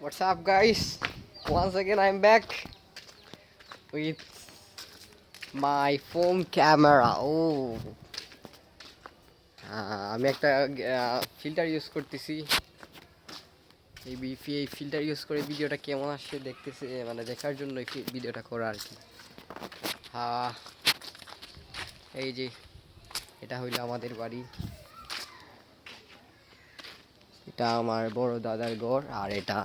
What's up, guys? Once again, I'm back with my phone camera. Oh, আমি একটা filter use করতেছি এই এই ফিল্টার ইউজ করে ভিডিওটা কেমন আসছে দেখতেছি মানে দেখার জন্য ভিডিওটা করা আর কি এই যে এটা হইল আমাদের বাড়ি এটা আমার বড় দাদার ঘর, আর এটা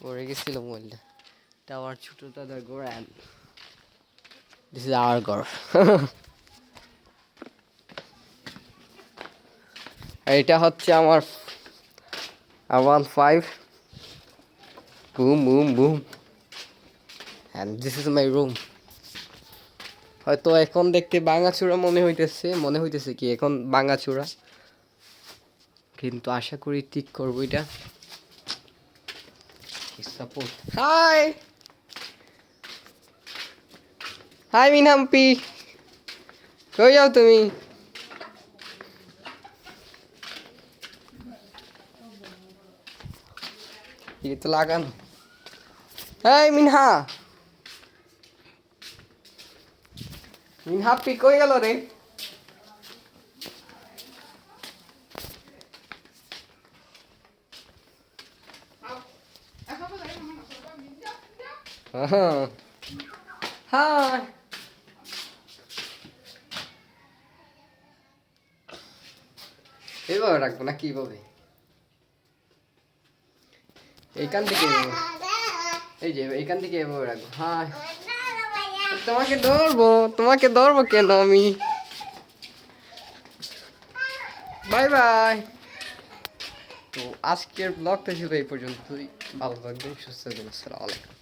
পড়ে গেছিল মোবাইলটা এটা আমার ছোট দাদার ঘর অ্যান্ড দিস ইজ আওয়ার ঘর। এটা হচ্ছে আমার one five boom boom boom and this is my room হয়তো এখন দেখতে বাঙাচূড়া মনে হইতেছে মনে হইতেছে কি এখন বাঙাচূড়া কিন্তু আশা করি ঠিক করব এটা। সাপোর্ট হাই হাই মিনহাম্পি কই যাও তুমি ये तो লাগানো এই মিনহা মিনহাপ্পি কই গেল রে হাই এইভাবে রাখব না কীভাবে এইখান থেকে এভাবে। এই যে এইখান থেকে এভাবে রাখব হাই তোমাকে ধরবো তোমাকে ধরবো কেন আমি? বাই বাই তো আজকের ব্লগটা ছিল এই পর্যন্তই। ভালো থাকবেন, সুস্থ থাকবেন, আসসালামু আলাইকুম।